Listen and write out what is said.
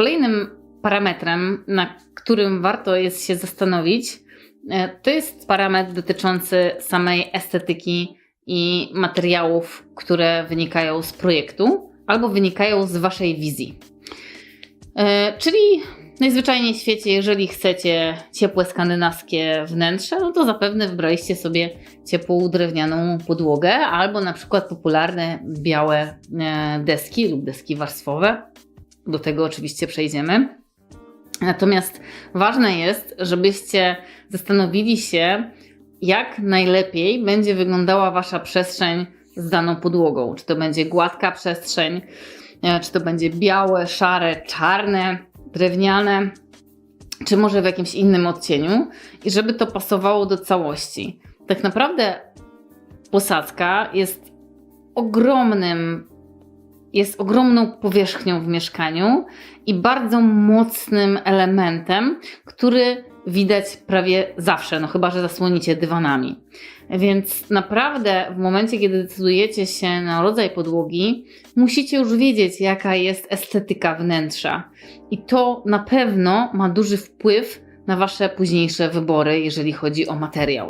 Kolejnym parametrem, na którym warto jest się zastanowić, e, to jest parametr dotyczący samej estetyki i materiałów, które wynikają z projektu albo wynikają z Waszej wizji. E, Czyli najzwyczajniej w świecie, jeżeli chcecie ciepłe skandynawskie wnętrze, no to zapewne wybraliście sobie ciepłą drewnianą podłogę albo na przykład popularne białe e, deski lub deski warstwowe. Do tego oczywiście przejdziemy. Natomiast ważne jest, żebyście zastanowili się, jak najlepiej będzie wyglądała Wasza przestrzeń z daną podłogą. Czy to będzie gładka przestrzeń, e, czy to będzie białe, szare, czarne, drewniane, czy może w jakimś innym odcieniu, i żeby to pasowało do całości. Tak naprawdę posadzka jest ogromnym, jest ogromną powierzchnią w mieszkaniu i bardzo mocnym elementem, który widać prawie zawsze, no chyba że zasłonicie dywanami. Więc naprawdę w momencie, kiedy decydujecie się na rodzaj podłogi, musicie już wiedzieć, jaka jest estetyka wnętrza. I to na pewno ma duży wpływ na Wasze późniejsze wybory, jeżeli chodzi o materiał.